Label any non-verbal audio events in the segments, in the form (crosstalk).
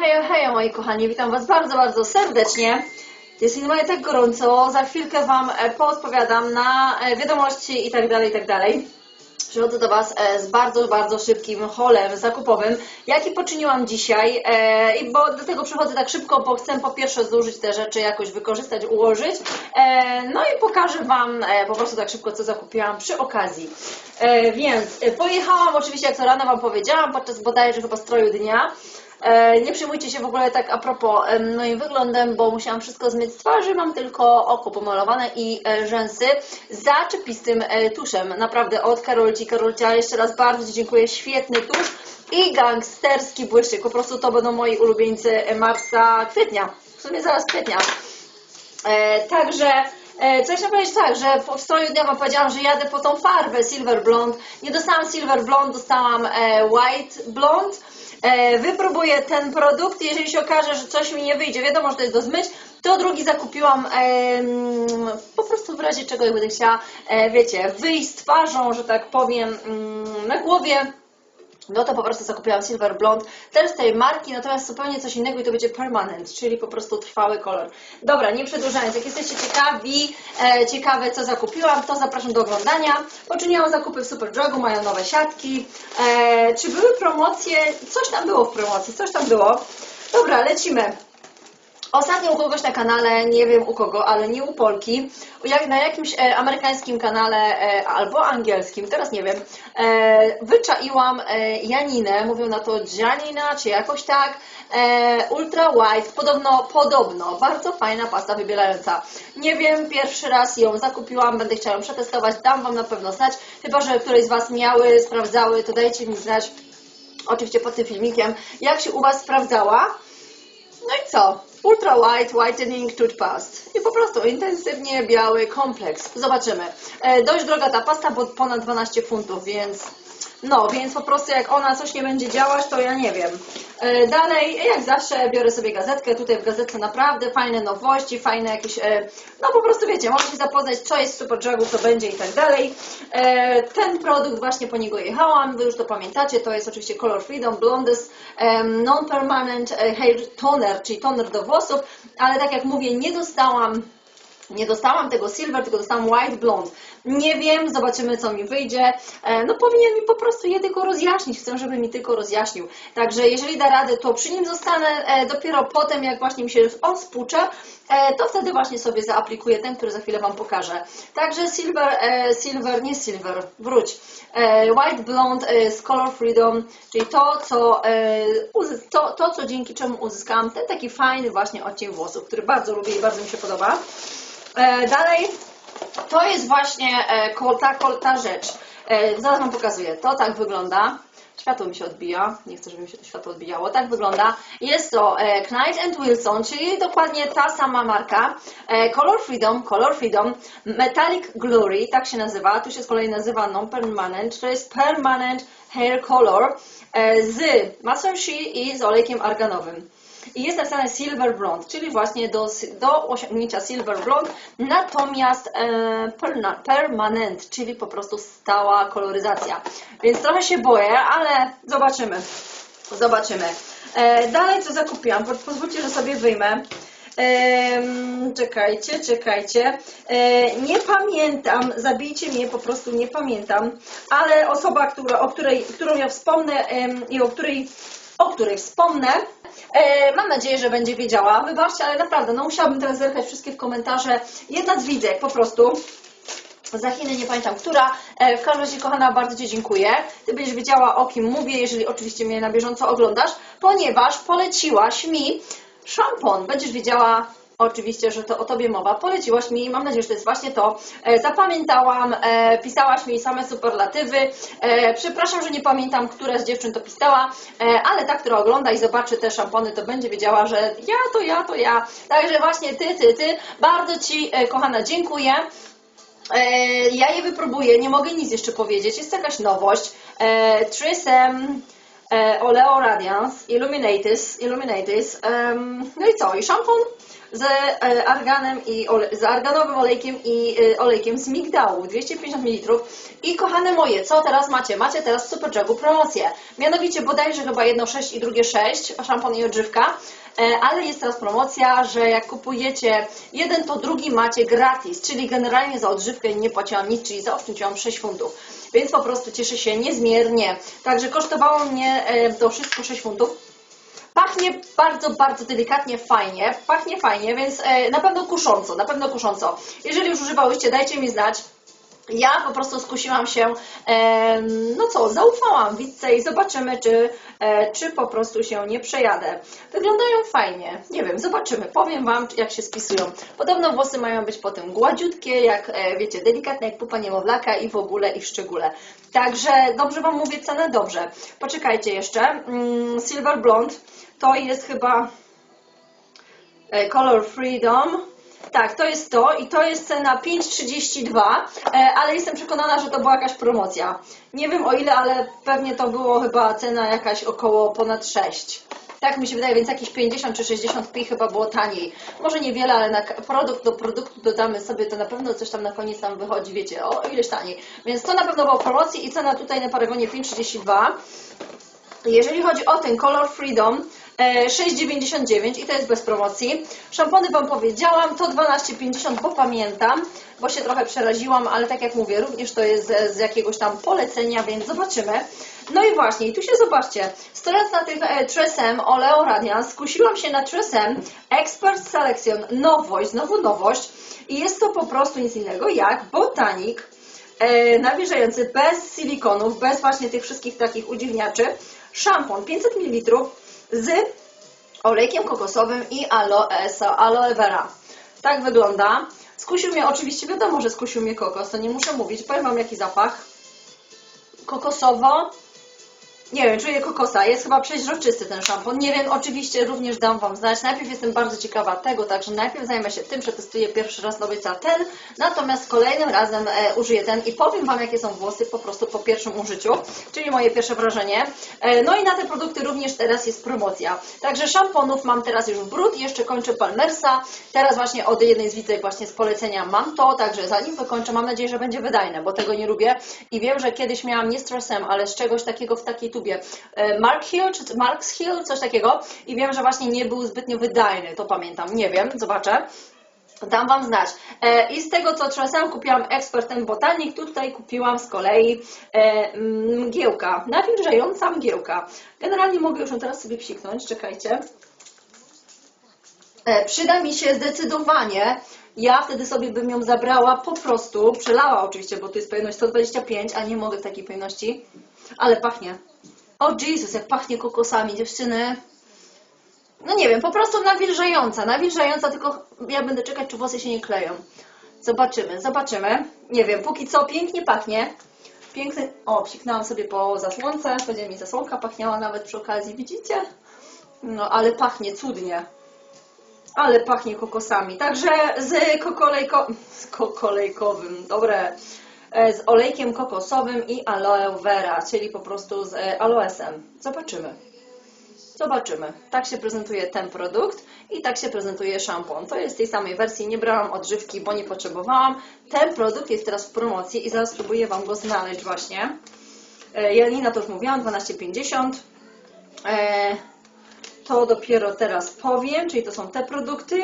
Hej, hej, moi kochani, witam Was bardzo, bardzo serdecznie. Jest mi normalnie tak gorąco, za chwilkę Wam e, poodpowiadam na e, wiadomości i tak dalej, i tak dalej. Przychodzę do Was e, z bardzo, bardzo szybkim holem zakupowym, jaki poczyniłam dzisiaj. I bo do tego przychodzę tak szybko, bo chcę po pierwsze zużyć te rzeczy, jakoś wykorzystać, ułożyć. No i pokażę Wam po prostu tak szybko, co zakupiłam przy okazji. Więc pojechałam, oczywiście jak to rano Wam powiedziałam, podczas bodajże chyba stroju dnia. E, Nie przejmujcie się w ogóle tak a propos em, moim wyglądem, bo musiałam wszystko zmyć z twarzy. Mam tylko oko pomalowane i e, rzęsy zaczepistym e, tuszem. Naprawdę od Karolci. Karolcia, jeszcze raz bardzo Ci dziękuję. Świetny tusz i gangsterski błyszczyk. Po prostu to będą moi ulubieńcy e, marca, kwietnia. W sumie zaraz kwietnia. E, także e, co chciałam powiedzieć tak, że w stroju dnia wam powiedziałam, że jadę po tą farbę Silver Blonde. Nie dostałam Silver Blonde, dostałam e, White Blonde. E, wypróbuję ten produkt, jeżeli się okaże, że coś mi nie wyjdzie, wiadomo, że to jest do zmyć, to drugi zakupiłam e, po prostu w razie czego będę chciała, e, wiecie, wyjść z twarzą, że tak powiem, mm, na głowie no to po prostu zakupiłam Silver Blonde, też z tej marki, natomiast zupełnie coś innego i to będzie permanent, czyli po prostu trwały kolor. Dobra, nie przedłużając, jak jesteście ciekawi, e, ciekawe co zakupiłam, to zapraszam do oglądania. Poczyniłam zakupy w Superdrugu, mają nowe siatki. E, czy były promocje? Coś tam było w promocji, coś tam było. Dobra, lecimy. Ostatnio u kogoś na kanale, nie wiem u kogo, ale nie u Polki, jak na jakimś e, amerykańskim kanale e, albo angielskim, teraz nie wiem, e, wyczaiłam e, Janinę, mówią na to Janina, czy jakoś tak, e, Ultra White, podobno, podobno, bardzo fajna pasta wybielająca. Nie wiem, pierwszy raz ją zakupiłam, będę chciała ją przetestować, dam Wam na pewno znać, chyba, że któreś z Was miały, sprawdzały, to dajcie mi znać, oczywiście pod tym filmikiem, jak się u Was sprawdzała. No i co? Ultra White Whitening Toothpaste. I po prostu intensywnie biały kompleks. Zobaczymy. E, dość droga ta pasta, bo ponad 12 funtów, więc no, więc po prostu jak ona coś nie będzie działać, to ja nie wiem. E, dalej, jak zawsze, biorę sobie gazetkę. Tutaj w gazetce naprawdę fajne nowości, fajne jakieś, e, no po prostu wiecie, można się zapoznać, co jest w Superdrugu, co będzie i tak dalej. E, ten produkt, właśnie po niego jechałam, wy już to pamiętacie, to jest oczywiście Color Freedom Blondes Non-Permanent Hair Toner, czyli toner do włosów, ale tak jak mówię, nie dostałam nie dostałam tego silver, tylko dostałam white blonde. Nie wiem, zobaczymy co mi wyjdzie. E, No powinien mi po prostu je tylko rozjaśnić. Chcę, żeby mi tylko rozjaśnił. Także jeżeli da radę, to przy nim zostanę. E, Dopiero potem, jak właśnie mi się on spłucze, e, to wtedy właśnie sobie zaaplikuję ten, który za chwilę Wam pokażę. Także silver, e, silver, nie silver, wróć. White blonde z Color Freedom, czyli to, co, to, to, co dzięki czemu uzyskałam ten taki fajny właśnie odcień włosów, który bardzo lubię i bardzo mi się podoba. Dalej, to jest właśnie e, ta, ta rzecz. E, zaraz Wam pokazuję. To tak wygląda. Światło mi się odbija. Nie chcę, żeby mi się to światło odbijało. Tak wygląda. Jest to e, Knight and Wilson, czyli dokładnie ta sama marka. Color Freedom, Color Freedom, Metallic Glory, tak się nazywa. Tu się z kolei nazywa Non-Permanent. To jest Permanent Hair Color z masłem shea i z olejkiem arganowym. I jest napisane Silver Blonde, czyli właśnie do, do osiągnięcia Silver Blonde, natomiast e, permanent, czyli po prostu stała koloryzacja. Więc trochę się boję, ale zobaczymy. Zobaczymy. E, dalej co zakupiłam? Po- Pozwólcie, że sobie wyjmę. Em, czekajcie, czekajcie. E, nie pamiętam, zabijcie mnie, po prostu nie pamiętam, ale osoba, która, o której, którą ja wspomnę em, i o której, o której wspomnę, e, mam nadzieję, że będzie wiedziała. Wybaczcie, ale naprawdę, no musiałabym teraz zerkać wszystkie w komentarze. Jedna z widzek po prostu. Za Chiny nie pamiętam, która. E, w każdym razie, kochana, bardzo Ci dziękuję. Ty będziesz wiedziała, o kim mówię, jeżeli oczywiście mnie na bieżąco oglądasz, ponieważ poleciłaś mi szampon. Będziesz wiedziała oczywiście, że to o Tobie mowa. Poleciłaś mi, mam nadzieję, że to jest właśnie to. E, zapamiętałam, e, pisałaś mi same superlatywy. E, przepraszam, że nie pamiętam, która z dziewczyn to pisała, ale ta, która ogląda i zobaczy te szampony, to będzie wiedziała, że ja to ja, to ja. Także właśnie Ty, Ty, Ty. Bardzo Ci, kochana, dziękuję. Ja je wypróbuję, nie mogę nic jeszcze powiedzieć. Jest jakaś nowość. Trisem Oleo Radiance Illuminatis, Illuminatis no i co, i szampon z e, arganem i ole, z arganowym olejkiem i e, olejkiem z migdału 250 ml i kochane moje, co teraz macie? Macie teraz w Superjogu promocję, mianowicie bodajże chyba jedno 6 i drugie 6, szampon i odżywka E, ale jest teraz promocja, że jak kupujecie jeden, to drugi macie gratis, czyli generalnie za odżywkę nie płaciłam nic, czyli zaoszczędziłam 6 funtów. Więc po prostu cieszę się niezmiernie. Także kosztowało mnie e, to wszystko 6 funtów. Pachnie bardzo, bardzo delikatnie, fajnie. Pachnie fajnie, więc e, na pewno kusząco, na pewno kusząco. Jeżeli już używałyście, dajcie mi znać. Ja po prostu skusiłam się, no co, zaufałam Witce i zobaczymy, czy, czy po prostu się nie przejadę. Wyglądają fajnie, nie wiem, zobaczymy, powiem Wam, jak się spisują. Podobno włosy mają być potem gładziutkie, jak e, wiecie, delikatne jak pupa niemowlaka i w ogóle i w szczególe. Także dobrze Wam mówię cenę, dobrze. Poczekajcie jeszcze, mm, Silver Blonde to jest chyba e, Color Freedom. Tak, to jest to i to jest cena 5,32, e, ale jestem przekonana, że to była jakaś promocja. Nie wiem o ile, ale pewnie to było chyba cena jakaś około ponad 6. Tak mi się wydaje, więc jakieś 50 czy 60 pi chyba było taniej. Może niewiele, ale na produkt do produktu dodamy sobie, to na pewno coś tam na koniec nam wychodzi, wiecie, o ileś taniej. Więc to na pewno było promocji i cena tutaj na Paragonie 5,32. Jeżeli chodzi o ten Color Freedom, 6,99 i to jest bez promocji. Szampony Wam powiedziałam, to 12,50, bo pamiętam, bo się trochę przeraziłam, ale tak jak mówię, również to jest z, z jakiegoś tam polecenia, więc zobaczymy. No i właśnie, i tu się zobaczcie, stojąc na tych e, Tresem Oleo Radiance, skusiłam się na Tresem Expert Selection, nowość, znowu nowość i jest to po prostu nic innego jak botanik, e, nawilżający bez silikonów, bez właśnie tych wszystkich takich udziwniaczy. Szampon 500 ml z olejkiem kokosowym i aloe, aloe vera. Tak wygląda. Skusił mnie, oczywiście wiadomo, że skusił mnie kokos, to nie muszę mówić. Powiem Wam jaki zapach. Kokosowo. Nie wiem, czuję kokosa. Jest chyba przeźroczysty ten szampon. Nie wiem, oczywiście również dam Wam znać. Najpierw jestem bardzo ciekawa tego, także najpierw zajmę się tym, przetestuję pierwszy raz nowy ca ten, natomiast kolejnym razem e, użyję ten i powiem Wam, jakie są włosy po prostu po pierwszym użyciu, czyli moje pierwsze wrażenie. E, no i na te produkty również teraz jest promocja. Także szamponów mam teraz już brud, jeszcze kończę Palmersa. Teraz właśnie od jednej z widzek właśnie z polecenia mam to, także zanim wykończę, mam nadzieję, że będzie wydajne, bo tego nie lubię i wiem, że kiedyś miałam nie z Tressem, ale z czegoś takiego w takiej tubie. E, Mark Hill, czy Marks Hill, coś takiego i wiem, że właśnie nie był zbytnio wydajny, to pamiętam, nie wiem, zobaczę. Dam Wam znać. E, I z tego, co czasem kupiłam ekspertem botanik, tutaj kupiłam z kolei e, mgiełka, nawilżająca mgiełka. Generalnie mogę już ją teraz sobie psiknąć, czekajcie. Przyda mi się zdecydowanie. Ja wtedy sobie bym ją zabrała po prostu, przelała oczywiście, bo tu jest pojemność 125, a nie mogę w takiej pojemności, ale pachnie. O Jezus, jak pachnie kokosami, dziewczyny. No nie wiem, po prostu nawilżająca, nawilżająca, tylko ja będę czekać, czy włosy się nie kleją. Zobaczymy, zobaczymy. Nie wiem, póki co pięknie pachnie. Piękny, o, psiknęłam sobie po zasłonce, będzie mi zasłonka pachniała nawet przy okazji, widzicie? No, ale pachnie cudnie. Ale pachnie kokosami. Także z kokolejko... z kokolejkowym, dobre, z olejkiem kokosowym i aloe vera, czyli po prostu z e, aloesem. Zobaczymy. Zobaczymy. Tak się prezentuje ten produkt i tak się prezentuje szampon. To jest tej samej wersji, nie brałam odżywki, bo nie potrzebowałam. Ten produkt jest teraz w promocji i zaraz spróbuję Wam go znaleźć właśnie. E, Janina to już mówiłam, 12,50. E, to dopiero teraz powiem, czyli to są te produkty.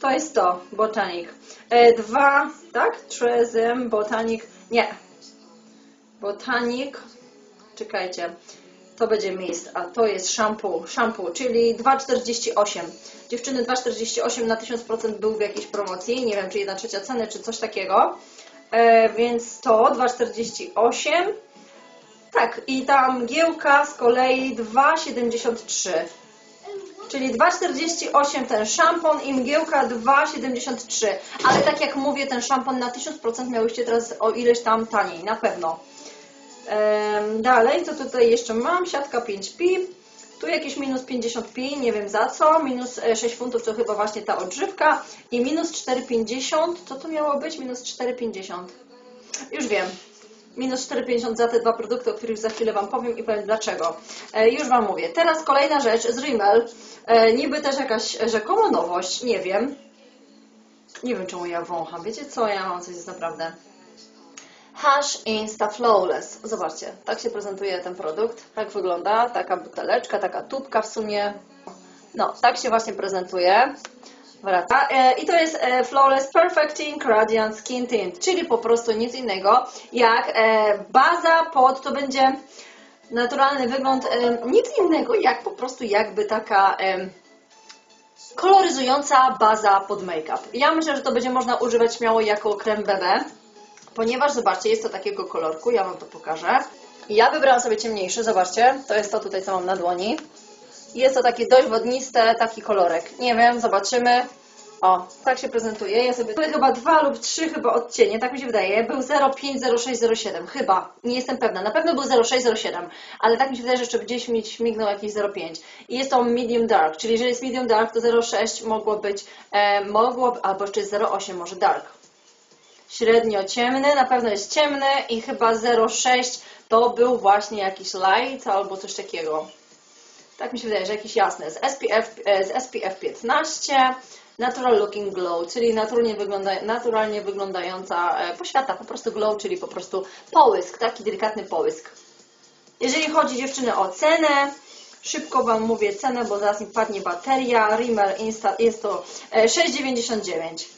To jest to, Botanic. E, dwa, tak? Trezem, Botanic, nie. Botanic, czekajcie, to będzie mist, a to jest shampoo, shampoo, czyli 2,48. Dziewczyny 2,48 na 1000% był w jakiejś promocji, nie wiem czy 1 trzecia ceny, czy coś takiego. E, więc to 2,48. Tak, i ta mgiełka z kolei 2,73. Czyli 2,48 ten szampon i mgiełka 2,73. Ale tak jak mówię, ten szampon na 1000% miałyście teraz o ileś tam taniej, na pewno. Em, Dalej, co tutaj jeszcze mam? Siatka 5pi. Tu jakieś minus 50 pi, nie wiem za co. Minus e, 6 funtów to chyba właśnie ta odżywka. I minus 4,50. Co to miało być? Minus 4,50. Już wiem. Minus 4,50 za te dwa produkty, o których za chwilę Wam powiem i powiem dlaczego. E, już Wam mówię. Teraz kolejna rzecz z Rimmel. E, niby też jakaś rzekomo nowość, nie wiem. Nie wiem czemu ja wącham. Wiecie co? Ja mam coś jest naprawdę. Hash Insta Flawless. Zobaczcie, tak się prezentuje ten produkt. Tak wygląda, taka buteleczka, taka tubka w sumie. No, tak się właśnie prezentuje. Wraca. E, I to jest e, Flawless Perfecting Radiant Skin Tint, czyli po prostu nic innego jak e, baza pod, to będzie naturalny wygląd, nic innego jak po prostu jakby taka koloryzująca baza pod make-up. Ja myślę, że to będzie można używać śmiało jako krem BB, ponieważ zobaczcie, jest to takiego kolorku, ja Wam to pokażę. Ja wybrałam sobie ciemniejszy, zobaczcie, to jest to tutaj, co mam na dłoni. Jest to takie dość wodniste, taki kolorek. Nie wiem, zobaczymy. O, tak się prezentuje. Ja sobie były chyba dwa lub trzy chyba odcienie, tak mi się wydaje. Był 05, 06, 07, chyba. Nie jestem pewna. Na pewno był 06, 07, ale tak mi się wydaje, że jeszcze gdzieś mi śmignął jakiś 05. I jest to medium dark, czyli jeżeli jest medium dark, to 06 mogło być, e, mogło, albo jeszcze jest 08 może dark. Średnio ciemny, na pewno jest ciemny i chyba 06 to był właśnie jakiś light albo coś takiego. Tak mi się wydaje, że jakiś jasny. Z SPF, e, z SPF 15, Natural Looking Glow, czyli naturalnie, wygląda, naturalnie wyglądająca e, poświata, po prostu glow, czyli po prostu połysk, taki delikatny połysk. Jeżeli chodzi dziewczyny o cenę, szybko Wam mówię cenę, bo zaraz mi padnie bateria. Rimmel Insta jest to e, 6,99.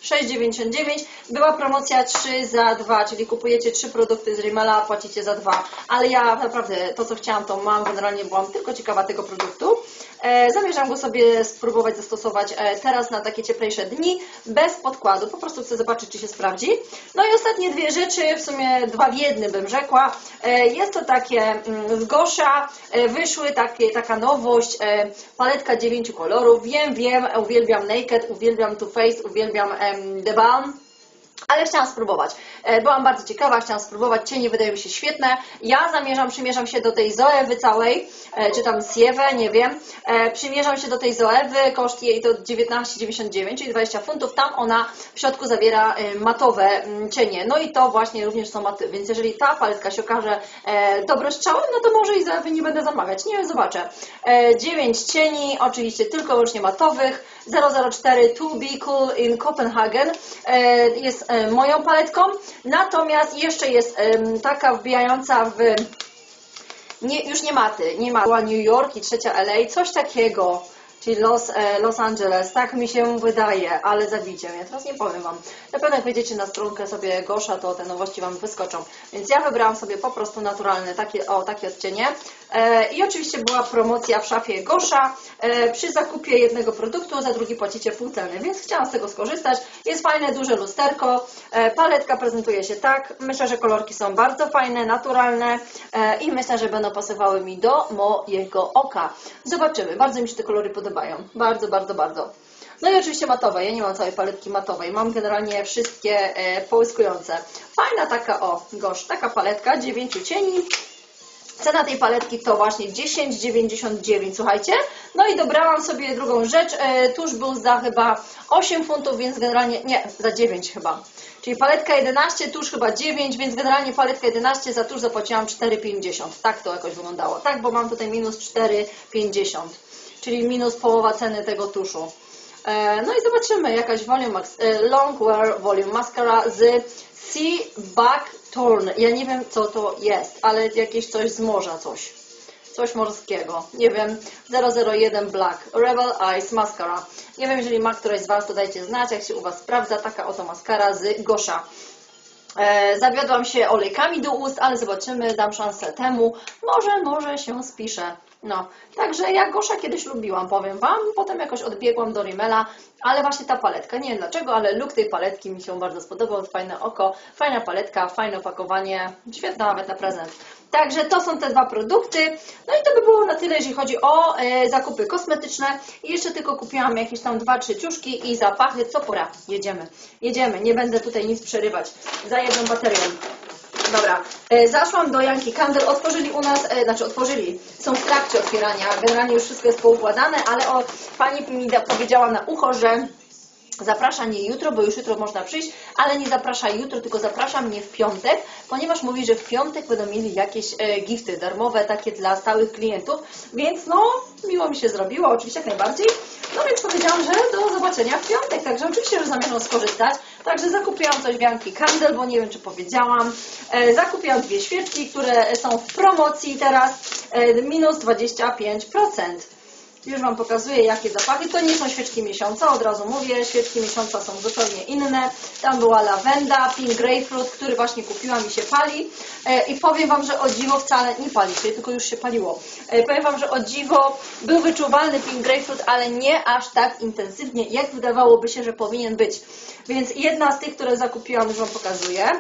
6,99. Była promocja 3 za 2, czyli kupujecie 3 produkty z Rimmela, a płacicie za 2. Ale ja naprawdę to, co chciałam, to mam. Generalnie byłam tylko ciekawa tego produktu. E, zamierzam go sobie spróbować zastosować e, teraz na takie cieplejsze dni, bez podkładu. Po prostu chcę zobaczyć, czy się sprawdzi. No i ostatnie dwie rzeczy, w sumie dwa w jednym bym rzekła. Jest to takie mm, z Gosza, wyszły takie, taka nowość, e, paletka dziewięciu kolorów. Wiem, wiem, uwielbiam Naked, uwielbiam Too Faced, uwielbiam The Balm. Ale chciałam spróbować. E, Byłam bardzo ciekawa, chciałam spróbować. Cienie wydają mi się świetne. Ja zamierzam, przymierzam się do tej Zoewy całej, e, czy tam Siewę, nie wiem. E, Przymierzam się do tej Zoewy, koszt jej to 19,99, czyli 20 funtów. Tam ona w środku zawiera matowe cienie. No i to właśnie również są maty. Więc jeżeli ta paletka się okaże dobrostrzałem, no to może i Zoewy nie będę zamawiać. Nie wiem, zobaczę. E, 9 cieni, oczywiście tylko wyłącznie matowych. 004 To Be Cool in Copenhagen jest moją paletką. Natomiast jeszcze jest taka wbijająca w nie, już nie maty, nie ma New York i trzecia LA, coś takiego, czyli Los, e, Los Angeles, tak mi się wydaje, ale zabicie mnie, teraz nie powiem Wam. Na pewno jak wejdziecie na stronkę sobie Gosza, to te nowości Wam wyskoczą. Więc ja wybrałam sobie po prostu naturalne, takie, o, takie odcienie. E, I oczywiście była promocja w szafie Gosza. E, przy zakupie jednego produktu za drugi płacicie pół ceny, więc chciałam z tego skorzystać. Jest fajne, duże lusterko. Paletka prezentuje się tak. Myślę, że kolorki są bardzo fajne, naturalne i myślę, że będą pasowały mi do mojego oka. Zobaczymy. Bardzo mi się te kolory podobają. Bardzo, bardzo, bardzo. No i oczywiście matowe. Ja nie mam całej paletki matowej. Mam generalnie wszystkie e, połyskujące. Fajna taka, o, gosz, taka paletka, 9 cieni. Cena tej paletki to właśnie 10,99, słuchajcie. No i dobrałam sobie drugą rzecz. E, tuż był za chyba 8 funtów, więc generalnie, nie, za 9 chyba. Czyli paletka 11, tuż chyba 9, więc generalnie paletka 11, za tuż zapłaciłam 4,50. Tak to jakoś wyglądało. Tak, bo mam tutaj minus 4,50, czyli minus połowa ceny tego tuszu. E, No i zobaczymy, jakaś volume e, long wear volume mascara z Sea Back Torn. Ja nie wiem co to jest, ale jakieś coś z morza, coś. Coś morskiego. Nie wiem. 001 Black. Rebel Eyes Mascara. Nie wiem, jeżeli ma któraś z Was, to dajcie znać, jak się u Was sprawdza. Taka oto maskara z Gosza. E, zawiodłam się olejkami do ust, ale zobaczymy, dam szansę temu. Może, może się spiszę. No, także ja Gosza kiedyś lubiłam, powiem Wam. Potem jakoś odbiegłam do Rimmela, ale właśnie ta paletka, nie wiem dlaczego, ale look tej paletki mi się bardzo spodobał. Fajne oko, fajna paletka, fajne opakowanie, świetna nawet na prezent. Także to są te dwa produkty. No i to by było na tyle, jeżeli chodzi o e, zakupy kosmetyczne. I jeszcze tylko kupiłam jakieś tam dwa, trzy ciuszki i zapachy. Co pora? Jedziemy. Jedziemy. Nie będę tutaj nic przerywać. Za jedną baterią. Dobra, e, zaszłam do Yankee Candle, otworzyli u nas, e, znaczy otworzyli, są w trakcie otwierania, generalnie już wszystko jest poukładane, ale o, pani mi powiedziała na ucho, że Zaprasza nie jutro, bo już jutro można przyjść, ale nie zaprasza jutro, tylko zaprasza mnie w piątek, ponieważ mówi, że w piątek będą mieli jakieś e, gifty darmowe, takie dla stałych klientów, więc no, miło mi się zrobiło, oczywiście jak najbardziej. No więc powiedziałam, że do zobaczenia w piątek, także oczywiście, że zamierzam skorzystać. Także zakupiłam coś Bianki Candle, bo nie wiem, czy powiedziałam. E, zakupiłam dwie świeczki, które są w promocji teraz, e, minus 25%. Już Wam pokazuję, jakie zapachy. To nie są świeczki miesiąca, od razu mówię. Świeczki miesiąca są zupełnie inne. Tam była lawenda, pink grapefruit, który właśnie kupiłam i się pali. E, I powiem Wam, że o dziwo wcale nie pali się, tylko już się paliło. E, powiem Wam, że o dziwo był wyczuwalny pink grapefruit, ale nie aż tak intensywnie, jak wydawałoby się, że powinien być. Więc jedna z tych, które zakupiłam, już Wam pokazuję.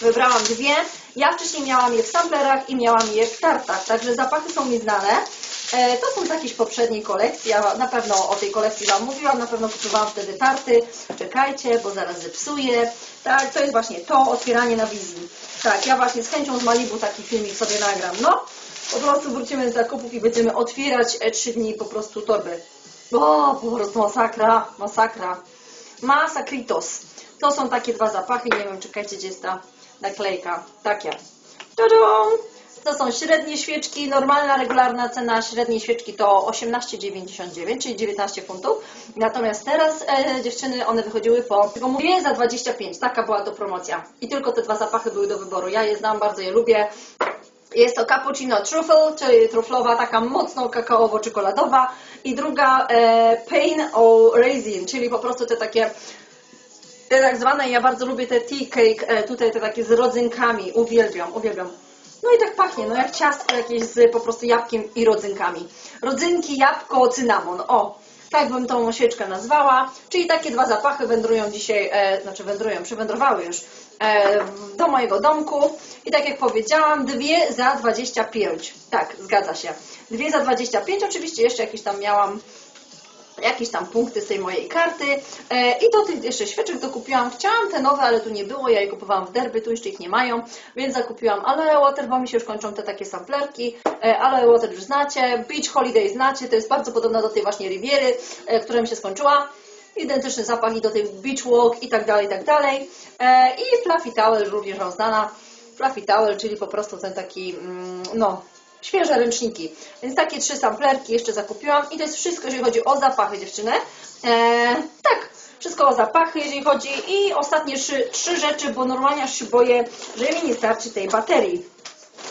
Wybrałam dwie. Ja wcześniej miałam je w samplerach i miałam je w tartach, także zapachy są mi znane. E, To są z jakiejś poprzedniej kolekcji, ja na pewno o tej kolekcji Wam mówiłam, na pewno kupowałam wtedy tarty. Czekajcie, bo zaraz zepsuję. Tak, to jest właśnie to, otwieranie na wizji. Tak, ja właśnie z chęcią z Malibu taki filmik sobie nagram. No, po prostu wrócimy z zakupów i będziemy otwierać e, trzy dni po prostu torby. O, po prostu masakra, masakra. Masakritos. To są takie dwa zapachy, nie wiem, czekajcie, gdzie jest ta naklejka. Takie. Tadam! To są średnie świeczki, normalna, regularna cena średniej świeczki to 18,99, czyli 19 funtów. Natomiast teraz e, dziewczyny, one wychodziły po, tylko mówię, za 25. Taka była to promocja. I tylko te dwa zapachy były do wyboru. Ja je znam, bardzo je lubię. Jest to cappuccino truffle, czyli truflowa, taka mocno kakaowo-czekoladowa i druga e, pain o raisin, czyli po prostu te takie te tak zwane, ja bardzo lubię te tea cake, e, tutaj te takie z rodzynkami, uwielbiam, uwielbiam. No i tak pachnie, no jak ciastko jakieś z po prostu jabłkiem i rodzynkami. Rodzynki, jabłko, cynamon, o, tak bym tą świeczkę nazwała. Czyli takie dwa zapachy wędrują dzisiaj, e, znaczy wędrują, przywędrowały już e, do mojego domku. I tak jak powiedziałam, dwie za 25. Tak, zgadza się. Dwie za 25, oczywiście jeszcze jakieś tam miałam jakieś tam punkty z tej mojej karty e, i do tych jeszcze świeczek dokupiłam. Chciałam te nowe, ale tu nie było, ja je kupowałam w derby, tu jeszcze ich nie mają, więc zakupiłam Aloe Water, bo mi się już kończą te takie samplerki. E, Aloe Water już znacie, Beach Holiday znacie, to jest bardzo podobna do tej właśnie Riviery, e, która mi się skończyła. Identyczny zapach i do tej Beach Walk i tak dalej, i tak dalej. I Fluffy Towel również Wam znana. Fluffy Towel, czyli po prostu ten taki, mm, no, świeże ręczniki. Więc takie trzy samplerki jeszcze zakupiłam i to jest wszystko, jeżeli chodzi o zapachy dziewczyny. E, tak, wszystko o zapachy, jeżeli chodzi i ostatnie trzy, trzy rzeczy, bo normalnie aż się boję, że mi nie starczy tej baterii.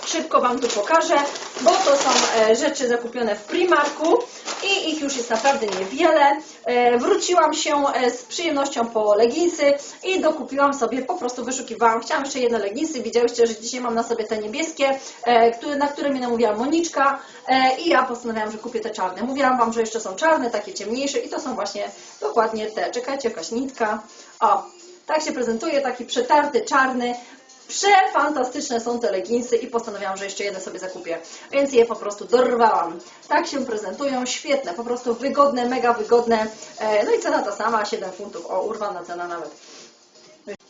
Szybko Wam tu pokażę, bo to są e, rzeczy zakupione w Primarku i ich już jest naprawdę niewiele. E, wróciłam się e, z przyjemnością po leginsy i dokupiłam sobie, po prostu wyszukiwałam. Chciałam jeszcze jedne leginsy, widziałyście, że dzisiaj mam na sobie te niebieskie, na które mnie namówiła Moniczka i ja postanowiłam, że kupię te czarne. Mówiłam Wam, że jeszcze są czarne, takie ciemniejsze i to są właśnie dokładnie te. Czekajcie, jakaś nitka. O, tak się prezentuje, taki przetarty, czarny. Przefantastyczne są te leginsy i postanowiłam, że jeszcze jedne sobie zakupię. Więc je po prostu dorwałam. Tak się prezentują, świetne, po prostu wygodne, mega wygodne. E, No i cena ta sama, 7 funtów. O, urwana cena nawet.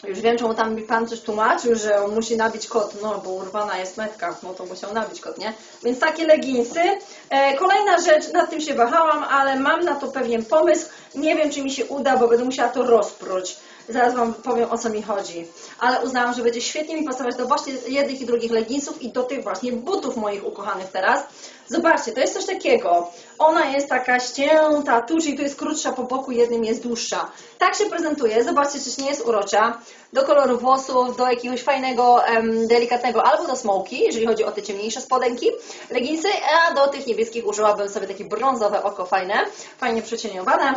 Już wiem, czemu tam mi pan coś tłumaczył, że on musi nabić kod, no bo urwana jest metka, no to musiał nabić kod, nie? Więc takie leginsy. E, kolejna rzecz, nad tym się wahałam, ale mam na to pewien pomysł. Nie wiem, czy mi się uda, bo będę musiała to rozpróć. Zaraz Wam powiem, o co mi chodzi. Ale uznałam, że będzie świetnie mi pasować do właśnie jednych i drugich leginsów i do tych właśnie butów moich ukochanych teraz. Zobaczcie, to jest coś takiego. Ona jest taka ścięta tu, czyli tu jest krótsza po boku, jednym jest dłuższa. Tak się prezentuje. Zobaczcie, czyż nie jest urocza. Do koloru włosów, do jakiegoś fajnego, em, delikatnego, albo do smoki, jeżeli chodzi o te ciemniejsze spodenki, leginsy, a do tych niebieskich użyłabym sobie takie brązowe oko fajne, fajnie przecieniowane.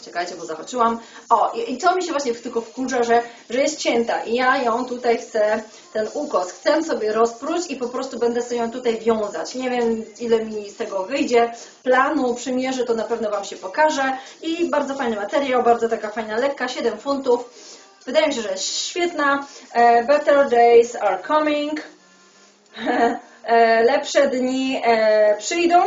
Czekajcie, bo zahaczyłam. O, i, i co mi się właśnie tylko wkurza, że, że jest cięta i ja ją tutaj chcę, ten ukos, chcę sobie rozpróć i po prostu będę sobie ją tutaj wiązać. Nie wiem, ile mi z tego wyjdzie. Planu, przymierzę, to na pewno Wam się pokaże. I bardzo fajny materiał, bardzo taka fajna, lekka, 7 funtów. Wydaje mi się, że jest świetna. E, better days are coming. (laughs) E, lepsze dni e, przyjdą.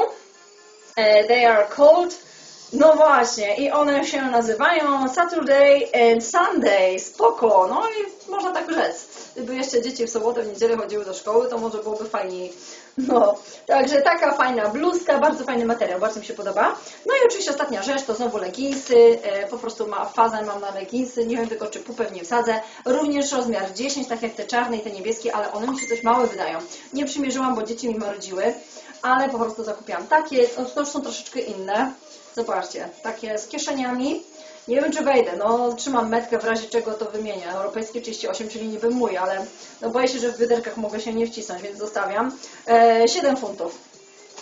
They are cold. No właśnie, i one się nazywają Saturday and Sunday. Spoko, no i można tak rzec. Gdyby jeszcze dzieci w sobotę, w niedzielę chodziły do szkoły, to może byłoby fajniej. No, także taka fajna bluzka, bardzo fajny materiał, bardzo mi się podoba. No i oczywiście ostatnia rzecz to znowu leginsy, e, po prostu ma fazę mam na leginsy, nie wiem tylko czy pupę w nie wsadzę. Również rozmiar 10, tak jak te czarne i te niebieskie, ale one mi się coś małe wydają. Nie przymierzyłam, bo dzieci mi marudziły, ale po prostu zakupiłam takie, to już są troszeczkę inne. Zobaczcie, takie z kieszeniami. Nie wiem, czy wejdę. No, trzymam metkę, w razie czego to wymienię. Europejskie 38, czyli niby mój, ale no boję się, że w wyderkach mogę się nie wcisnąć, więc zostawiam. E, 7 funtów.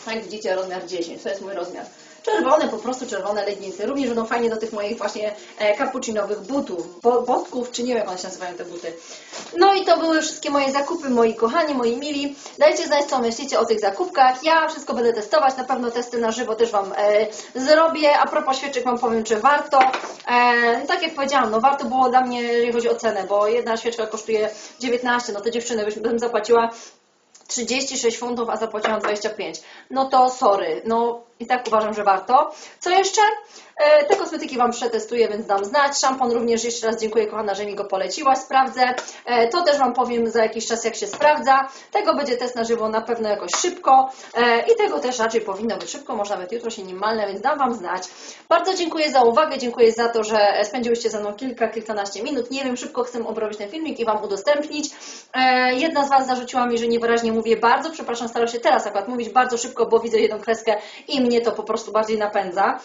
Jak widzicie, rozmiar 10. To jest mój rozmiar. Czerwone, po prostu czerwone leginsy. Również będą fajnie do tych moich właśnie e, cappuccinowych butów, bo, botków, czy nie wiem, jak one się nazywają te buty. No i to były wszystkie moje zakupy, moi kochani, moi mili. Dajcie znać, co myślicie o tych zakupkach. Ja wszystko będę testować, na pewno testy na żywo też Wam e, zrobię. A propos świeczek Wam powiem, czy warto. E, tak jak powiedziałam, no warto było dla mnie, jeżeli chodzi o cenę, bo jedna świeczka kosztuje 19, no to dziewczyny bym zapłaciła 36 funtów, a zapłaciłam 25. No to sorry, no i tak uważam, że warto. Co jeszcze? E, Te kosmetyki Wam przetestuję, więc dam znać. Szampon również jeszcze raz dziękuję kochana, że mi go poleciłaś, sprawdzę. E, To też Wam powiem za jakiś czas, jak się sprawdza. Tego będzie test na żywo na pewno jakoś szybko E, i tego też raczej powinno być szybko, może nawet jutro się nim malnę, więc dam Wam znać. Bardzo dziękuję za uwagę, dziękuję za to, że spędziłyście ze mną kilka, kilkanaście minut. Nie wiem, szybko chcę obrobić ten filmik i Wam udostępnić. Jedna z Was zarzuciła mi, że niewyraźnie mówię bardzo, przepraszam, staram się teraz akurat mówić bardzo szybko, bo widzę jedną kreskę i mnie to po prostu bardziej napędza.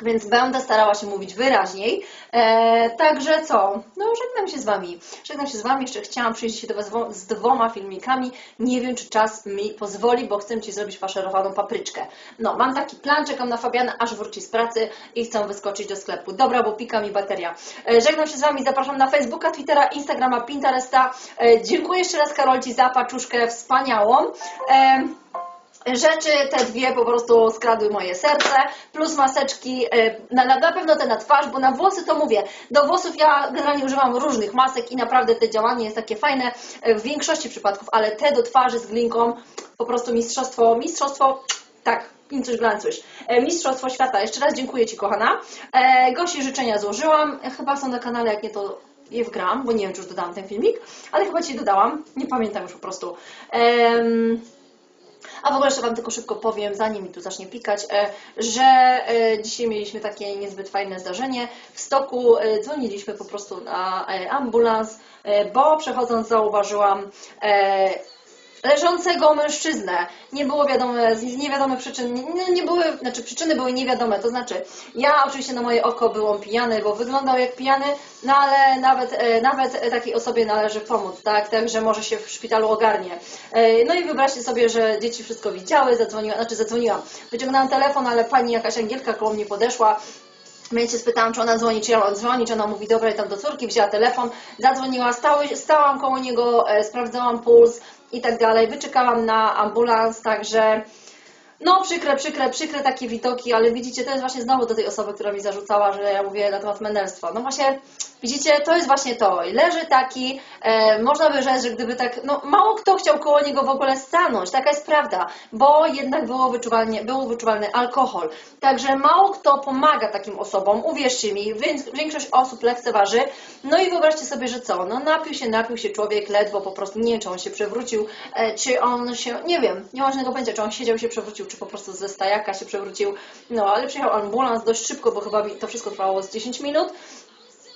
Więc będę starała się mówić wyraźniej. E, także co? No, żegnam się z Wami. Żegnam się z Wami. Jeszcze chciałam przyjść się do Was z dwoma filmikami. Nie wiem, czy czas mi pozwoli, bo chcę Ci zrobić faszerowaną papryczkę. No, mam taki plan, czekam na Fabiana, aż wróci z pracy i chcę wyskoczyć do sklepu. Dobra, bo pika mi bateria. E, żegnam się z Wami. Zapraszam na Facebooka, Twittera, Instagrama, Pinteresta. E, dziękuję jeszcze raz Karolci za paczuszkę wspaniałą. Rzeczy te dwie po prostu skradły moje serce, plus maseczki, e, na, na, pewno te na twarz, bo na włosy to mówię, do włosów ja generalnie używam różnych masek i naprawdę te działanie jest takie fajne e, w większości przypadków, ale te do twarzy z glinką po prostu mistrzostwo, mistrzostwo, tak, pincuś glancuś, e, mistrzostwo świata. Jeszcze raz dziękuję Ci kochana. E, Gosi życzenia złożyłam, E, chyba są na kanale, jak nie to je wgram, bo nie wiem, czy już dodałam ten filmik, ale chyba Ci dodałam, nie pamiętam już po prostu. Em, a w ogóle jeszcze Wam tylko szybko powiem, zanim mi tu zacznie pikać, e, że e, dzisiaj mieliśmy takie niezbyt fajne zdarzenie. W stoku e, dzwoniliśmy po prostu na ambulans, bo przechodząc zauważyłam leżącego mężczyznę. Nie było wiadome, z niewiadomych przyczyn, nie, nie były, znaczy przyczyny były niewiadome, to znaczy ja oczywiście na moje oko byłam pijany, bo wyglądał jak pijany, no ale nawet, e, nawet takiej osobie należy pomóc, tak, także może się w szpitalu ogarnie. E, No i wyobraźcie sobie, że dzieci wszystko widziały, zadzwoniłam, znaczy zadzwoniłam, wyciągnęłam telefon, ale pani jakaś Angielka koło mnie podeszła, więc się spytałam, czy ona dzwoni, czy ja mam dzwonić. Ona mówi, dobra, tam do córki, wzięła telefon, zadzwoniła, stały, stałam koło niego, e, sprawdzałam puls i tak dalej. Wyczekałam na ambulans, także no przykre, przykre, przykre takie widoki, ale widzicie, to jest właśnie znowu do tej osoby, która mi zarzucała, że ja mówię na temat menelstwa. No właśnie, widzicie, to jest właśnie to. Leży taki, e, można by rzec, że gdyby tak, no mało kto chciał koło niego w ogóle stanąć, taka jest prawda, bo jednak było wyczuwalnie, był wyczuwalny alkohol. Także mało kto pomaga takim osobom, uwierzcie mi, więc większość osób lekceważy. No i wyobraźcie sobie, że co, no napił się, napił się człowiek ledwo, po prostu nie wiem, czy on się przewrócił, e, czy on się, nie wiem, nie ma żadnego pojęcia, czy on siedział się przewrócił, czy po prostu ze stajaka się przewrócił. No, ale przyjechał ambulans dość szybko, bo chyba to wszystko trwało z 10 minut.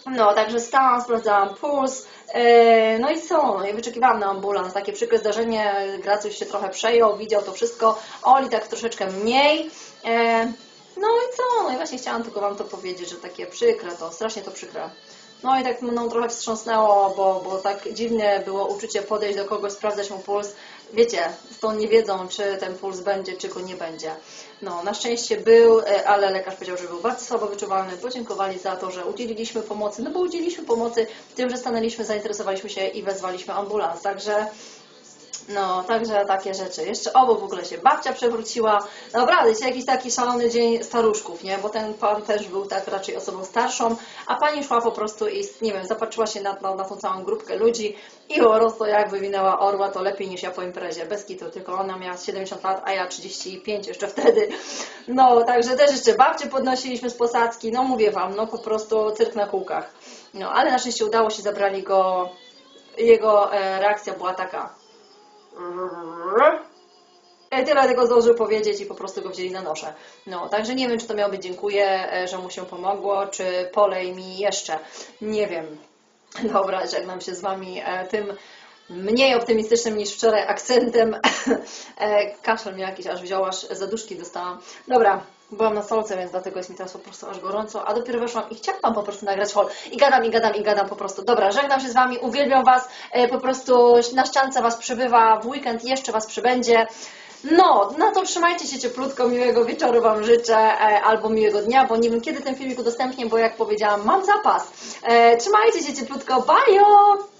No, także stałam, sprawdzałam puls, e, no i co, no i wyczekiwałam na ambulans, takie przykre zdarzenie, Gracuś się trochę przejął, widział to wszystko, Oli tak troszeczkę mniej, e, no i co, no i właśnie chciałam tylko Wam to powiedzieć, że takie przykre to, strasznie to przykre. No i tak mną trochę wstrząsnęło, bo, bo tak dziwne było uczucie podejść do kogoś, sprawdzać mu puls. Wiecie, z tą nie wiedzą, czy ten puls będzie, czy go nie będzie. No, na szczęście był, e, ale lekarz powiedział, że był bardzo słabo wyczuwalny. Podziękowali za to, że udzieliliśmy pomocy. No bo udzieliliśmy pomocy tym, że stanęliśmy, zainteresowaliśmy się i wezwaliśmy ambulans. Także no, także takie rzeczy. Jeszcze obok w ogóle się babcia przewróciła. Naprawdę, jest jakiś taki szalony dzień staruszków, nie? Bo ten pan też był tak raczej osobą starszą, a pani szła po prostu i, nie wiem, zapatrzyła się na, na, na tą całą grupkę ludzi i po prostu jak wywinęła orła, to lepiej niż ja po imprezie. Bez kitu, tylko ona miała 70 lat, a ja 35 jeszcze wtedy. No, także też jeszcze babcię podnosiliśmy z posadzki. No, mówię wam, no po prostu cyrk na kółkach. No, ale na szczęście udało się, zabrali go, jego e, reakcja była taka Tyle tego zdążył powiedzieć i po prostu go wzięli na noszę. No, także nie wiem, czy to miało być dziękuję, e, że mu się pomogło, czy polej mi jeszcze. Nie wiem. (laughs) Dobra, żegnam się z Wami e, tym mniej optymistycznym niż wczoraj akcentem. (laughs) E, Kaszel mnie jakiś aż wziął, aż zaduszki dostałam. Dobra, byłam na solce, więc dlatego jest mi teraz po prostu aż gorąco, a dopiero weszłam i chciałam po prostu nagrać hol. I gadam, i gadam, i gadam po prostu. Dobra, żegnam się z Wami, uwielbiam Was, e, po prostu na ściance Was przybywa, w weekend jeszcze Was przybędzie. No, no to trzymajcie się cieplutko, miłego wieczoru Wam życzę, e, albo miłego dnia, bo nie wiem kiedy ten filmik udostępnię, bo jak powiedziałam, mam zapas. E, trzymajcie się cieplutko, bajo!